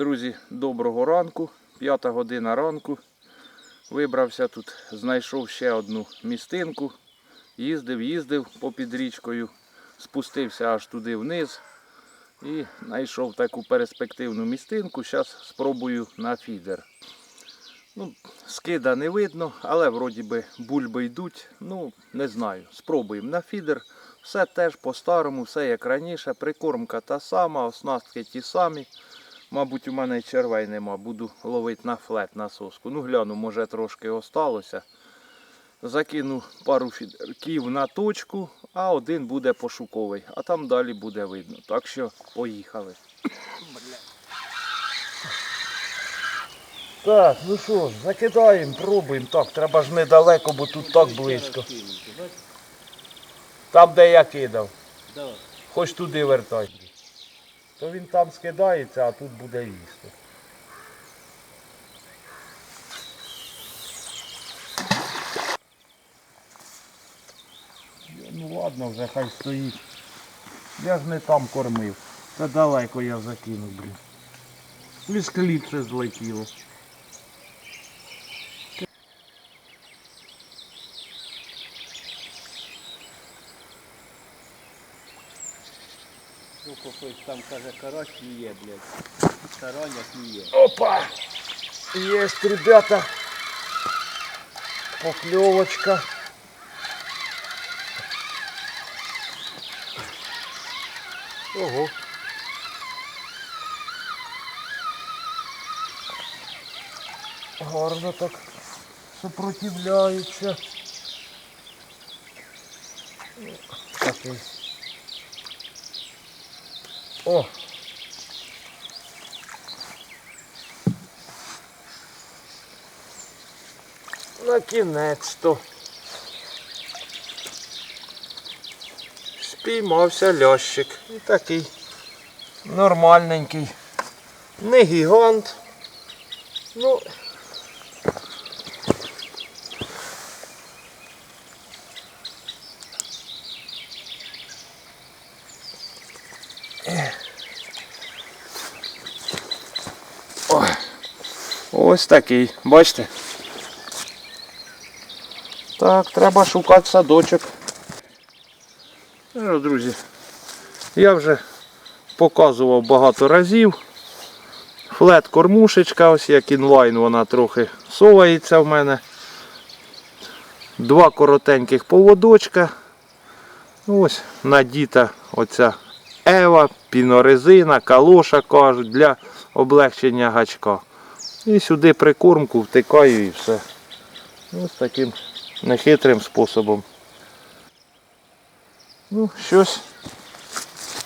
Друзі, доброго ранку. П'ята година ранку. Вибрався тут, знайшов ще одну містинку. Їздив, їздив попід річкою, спустився аж туди вниз і знайшов таку перспективну містинку. Зараз спробую на фідер. Ну, скида не видно, але вроді би бульби йдуть. Ну, не знаю. Спробуємо на фідер. Все теж по-старому, все як раніше. Прикормка та сама, оснастки ті самі. Мабуть, у мене й червей нема, буду ловити на флет на соску. Ну, гляну, може трошки осталося. Закину пару фідерків на точку, а один буде пошуковий, а там далі буде видно. Так що поїхали. Так, ну що ж, закидаємо, пробуємо. Так, треба ж недалеко, бо тут так близько. Там, де я кидав. Хоч туди вертай. То він там скидається, а тут буде їсти. Ну ладно, вже хай стоїть. Я ж не там кормив. Та далеко я закинув, блін. Кліпше злетіло. там каже, карась клює, блядь. Тараня клює. Опа! Есть, ребята. Поклевочка. Ого. Гарно так сопротивляється. Такий. О! На кінець-то. Спіймався лящик. І такий нормальненький. Не гігант. Ну. Ось такий, бачите? Так, треба шукати садочок. Ну, друзі, я вже показував багато разів. Флет кормушечка, ось як інлайн, вона трохи совається в мене. Два коротеньких поводочка. Ось надіта оця ева, пінорезина, калоша кажуть, для облегчення гачка. І сюди прикормку втикаю і все. Ось таким нехитрим способом. Ну, щось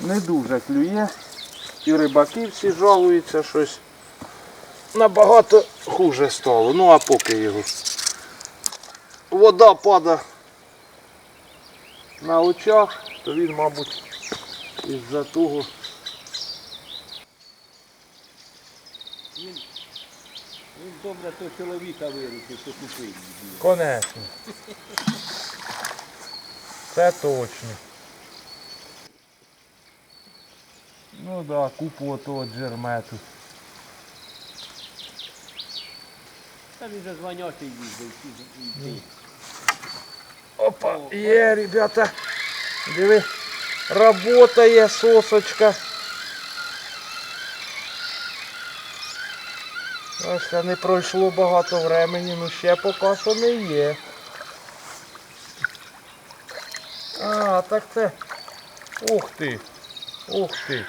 не дуже клює. І рибаки всі жалуються, щось набагато хуже стало. Ну а поки його. Вода падає на очах, то він, мабуть, із-за того. Він добре того чоловіка виручив, що купив її. Конечно. Це точно. Ну да, купу отого джермету. Та він же званячий їздив. і- і- і- Опа, є, ребята. Диви, работає сосочка. Бачите, не пройшло багато времени, ну ще поки що не є. А, так це. Ух ти. Ух ти.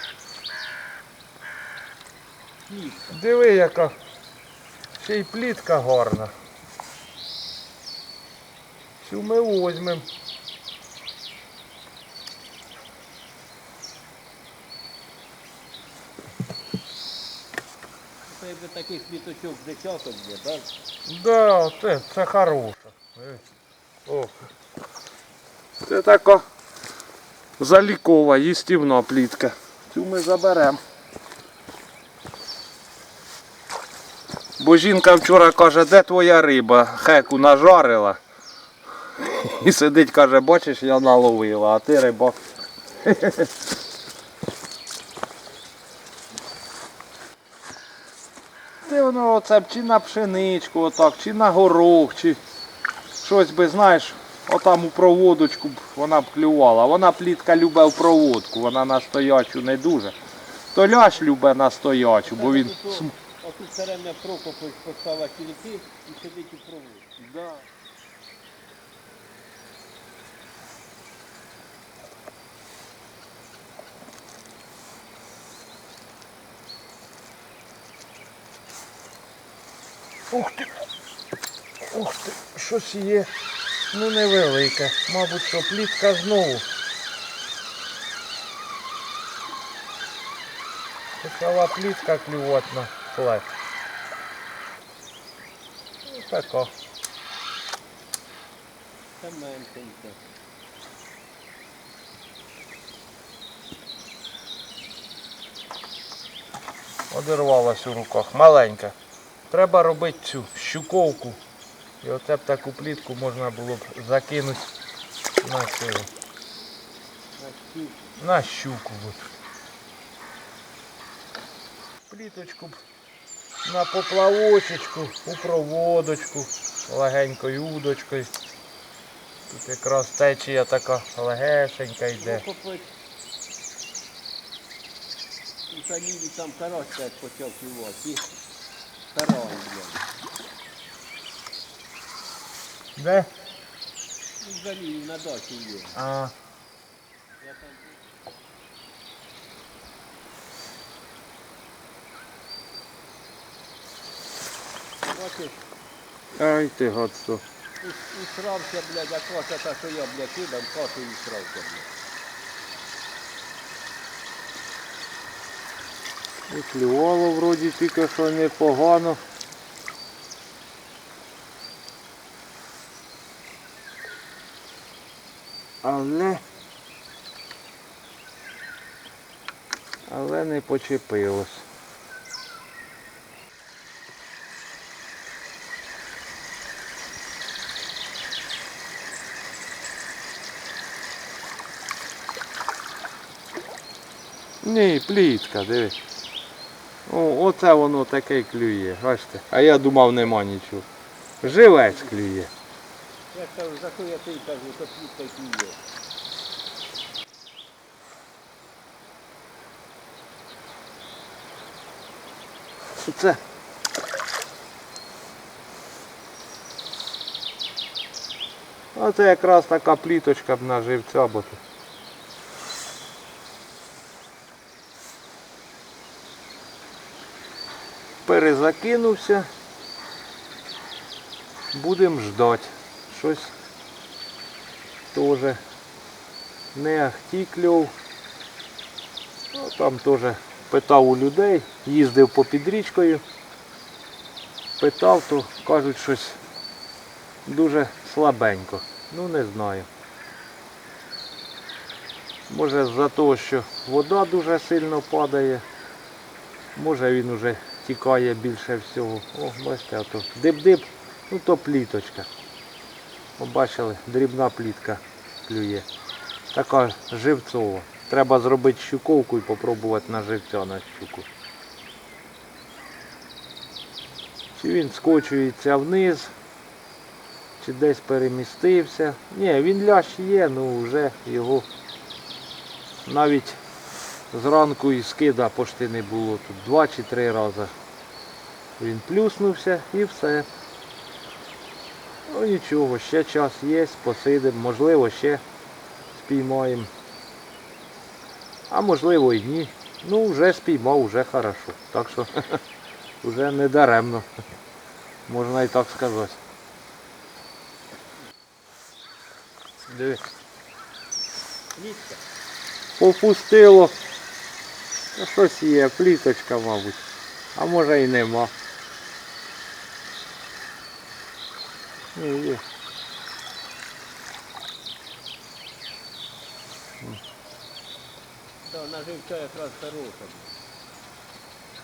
Диви, яка ще й плітка гарна. Цю ми возьмемо. Це якби таких квіточок десяток є, так? Да, це, це хороша. О. Це така залікова, їстівна плітка. Цю ми заберемо. Бо жінка вчора каже, де твоя риба? Хеку нажарила. І сидить, каже, бачиш, я наловила, а ти рибак. Воно оце б чи на пшеничку, отак, чи на горох, чи щось би, знаєш, отам у проводочку б вона б клювала. Вона плітка любить в проводку, вона на стоячу не дуже. Толяш любить на стоячу, бо він. см- А тут все время поставить кільки і сидить у проводці. Ух ти! Ух ти, щось є. Ну невелике. Мабуть, що плітка знову. Почала плітка клювати на флет. Ну, така. Меншеньке. Одервалась у руках. Маленька. Треба робити цю щуковку. І оце б таку плітку можна було б закинути на цього. На щуку. Пліточку б на поплавочечку, у проводочку, легенькою удочкою. Тут якраз течія така легесенька йде. Там теж почав кивати. І Тарань, блядь. Де? Взагалі на дачі є. А, Я там Бачиш, ай ти гадство. ус- усрався, блядь, а каша та, що я, блядь, кидав, кашу і усрався, блядь. І клювало вроді тільки що непогано. Але. Але не почепилось. Ні, плітка, дивись. О, оце воно таке клює, бачите. А я думав нема нічого. Живець клює. Я кажу, за що я ти кажу, то плітка й клює. Це. Оце якраз така пліточка б на живця бо. Перезакинувся. Будемо ждати. Щось теж не ахті. Ну, там теж питав у людей, їздив по підрічкою. Питав, то кажуть щось дуже слабенько. Ну не знаю. Може з-за того, що вода дуже сильно падає. Може він уже тікає більше всього. О, бачите, а то дип-дип, ну то пліточка. Побачили, дрібна плітка клює. Така живцова. Треба зробити щуковку і попробувати на живця на щуку. Чи він скочується вниз, чи десь перемістився. Ні, він лящ є, ну вже його навіть зранку і скида пошти не було. Тут два чи три рази. Він плюснувся і все. Ну нічого, ще час є, посидимо, можливо ще спіймаємо. А можливо і ні. Ну вже спіймав, вже хорошо. Так що вже не даремно. Можна і так сказати. Диви. Плітка. Попустило. Ну, щось є, пліточка, мабуть. А може і нема. Ні, є. Да, на живця якраз хороша.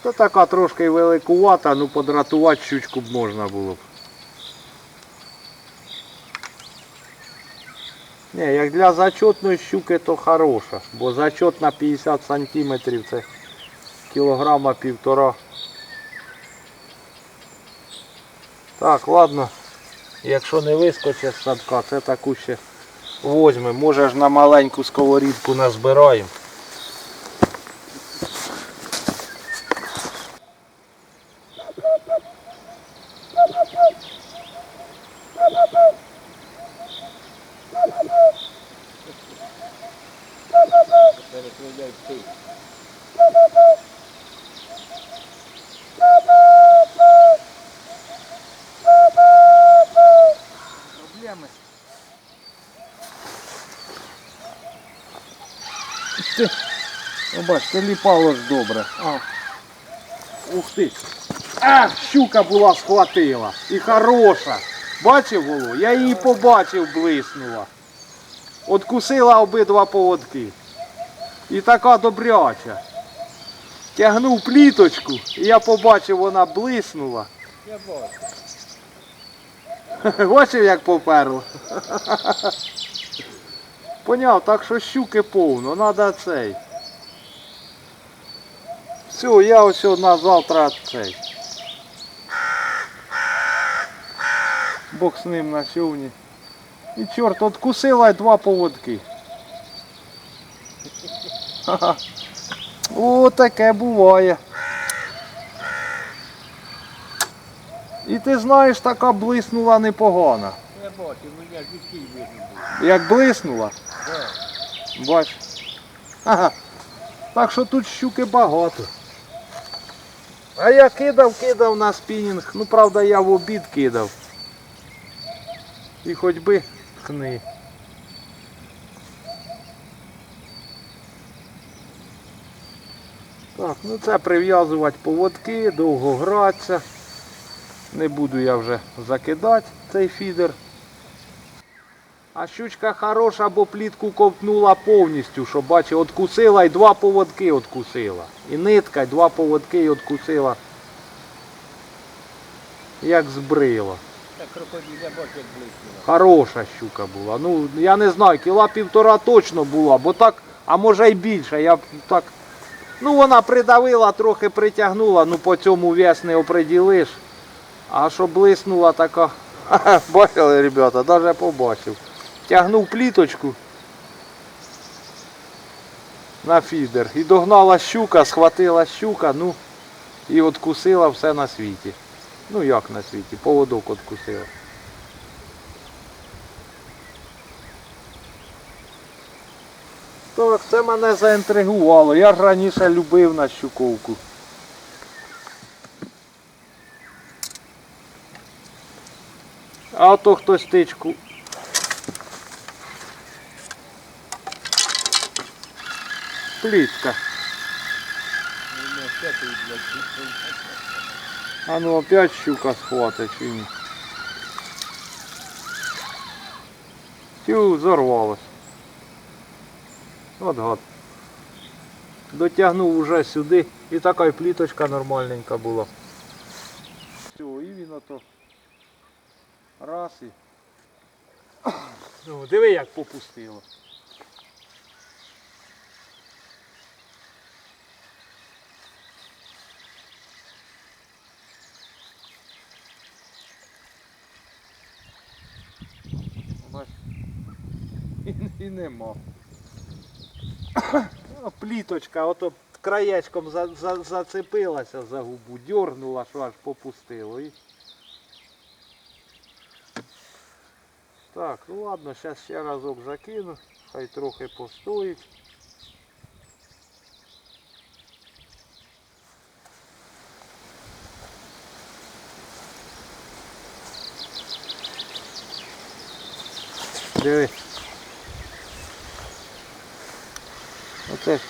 То така трошки великувата, ну подратувати щучку б можна було б. Ні, як для зачетної щуки, то хороша, бо зачет на 50 сантиметрів це кілограма півтора. Так, ладно. Якщо не вискочить з садка, це таку ще возьмемо. Може ж на маленьку сковорідку назбираємо. Ну, бачите, ліпало ж добре. А. Ух ти. А, щука була схватила. І хороша. Бачив Воло? Я її побачив, блиснула. Откусила обидва поводки. І така добряча. Тягнув пліточку, і я побачив, вона блиснула. Я бачу. Бачив, як поперла. Поняв, так що щуки повно, треба цей. Все, я ось на завтра цей. Бог з ним на човні. І чорт, откусила й два поводки. Ха-ха. О, таке буває. І ти знаєш, така блиснула непогана. Я бачу, мене звідки видно. Як блиснула. Бач. Ага. Так що тут щуки багато. А я кидав, кидав на спінінг. Ну правда я в обід кидав. І хоч би хни. Так, ну це прив'язувати поводки, довго гратися. Не буду я вже закидати цей фідер. А щучка хороша, бо плітку ковтнула повністю, що бачиш, откусила і два поводки откусила. І нитка, і два поводки і откусила. Як збрила. Хороша щука була. Ну, я не знаю, кіла півтора точно була, бо так, а може й більше. Я так. Ну вона придавила, трохи притягнула, ну по цьому вес не оприділиш. А що блиснула така. Бачили, ребята, навіть побачив. Тягнув пліточку на фідер. І догнала щука, схватила щука, ну і откусила все на світі. Ну як на світі, поводок откусила. Так, це мене заінтригувало. Я ж раніше любив на щуковку. А то хтось тичку. Блядь, А ну опять щука схватить чи ні. Тю, зорвалась. От гад. Дотягнув уже сюди і така й пліточка нормальненька була. Все, і він ото. Раз і. Ну, диви як попустило. І, нема. О, Пліточка, ото краєчком за, за, зацепилася за губу, дьорнула, що аж попустило. І... Так, ну ладно, зараз ще разок закину, хай трохи постоїть. Диви. Оце. ж.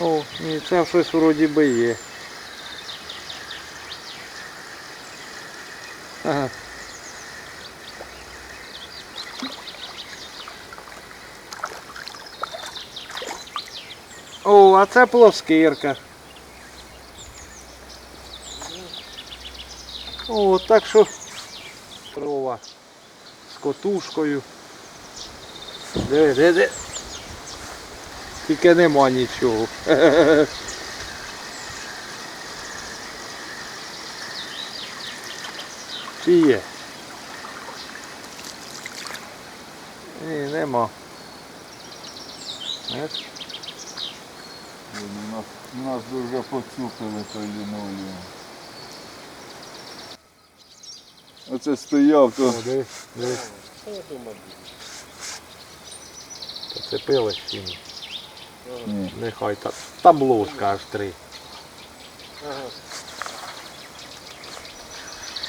О, ні, це щось вроді би є. О, а це плоскирка. О, так що дрова з котушкою. Де, де, де. Тільки нема нічого. Чи є? Ні, нема. У нас, нас дуже поцупили той лінолеум. Оце стояв, то Дивись, дивись. Поцепилось чи ні? Нехай так. Там ложка аж три.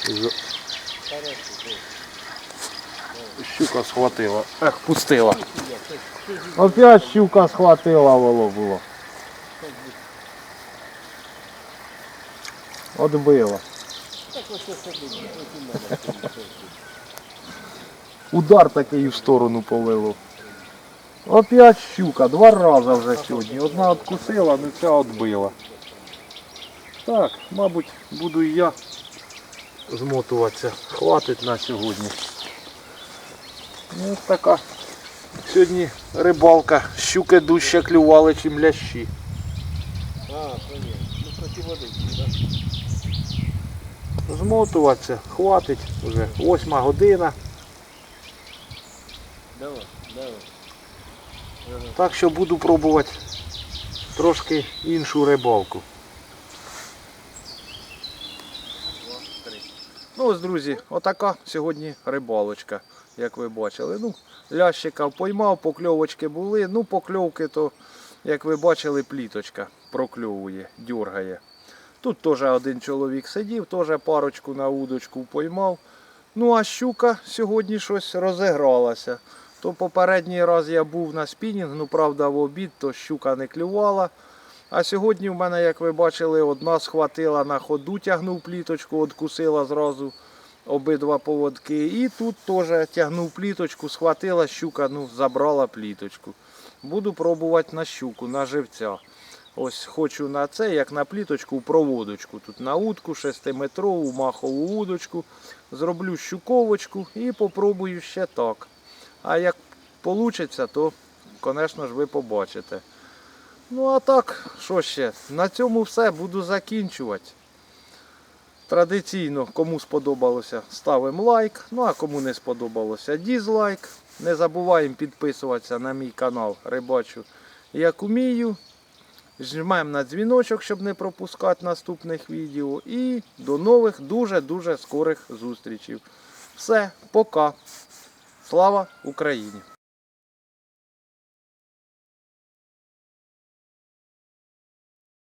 З- Щука схватила. Ех, пустила. Опять щука схватила воло було. Отбила. Удар такий в сторону повело. Опять щука, два рази вже сьогодні. Одна откусила, ну ця отбила. Так, мабуть, буду і я змотуватися. Хватить на сьогодні. Ну, ось така. Сьогодні рибалка. Щуки дужче клювали, чим лящі. А, понятно. Ну, проти води, так? Змотуватися, хватить вже. Восьма година. Давай, давай. Так що буду пробувати трошки іншу рибалку. Ну ось, друзі, отака сьогодні рибалочка, як ви бачили. Ну, лящика поймав, покльовочки були. Ну, покльовки то, як ви бачили, пліточка прокльовує, дергає. Тут теж один чоловік сидів, теж парочку на удочку поймав. Ну а щука сьогодні щось розігралася. То попередній раз я був на спінінг, ну правда в обід, то щука не клювала. А сьогодні в мене, як ви бачили, одна схватила на ходу, тягнув пліточку, откусила зразу обидва поводки. І тут теж тягнув пліточку, схватила щука, ну забрала пліточку. Буду пробувати на щуку, на живця. Ось хочу на це, як на пліточку, проводочку. Тут на утку 6-метрову махову удочку. Зроблю щуковочку і попробую ще так. А як вийде, то, звісно ж, ви побачите. Ну а так, що ще? На цьому все буду закінчувати. Традиційно, кому сподобалося, ставимо лайк. Ну а кому не сподобалося, дізлайк. Не забуваємо підписуватися на мій канал Рибачу як умію. Жмемо на дзвіночок, щоб не пропускати наступних відео. І до нових дуже-дуже скорих зустрічей. Все, пока. Слава Україні!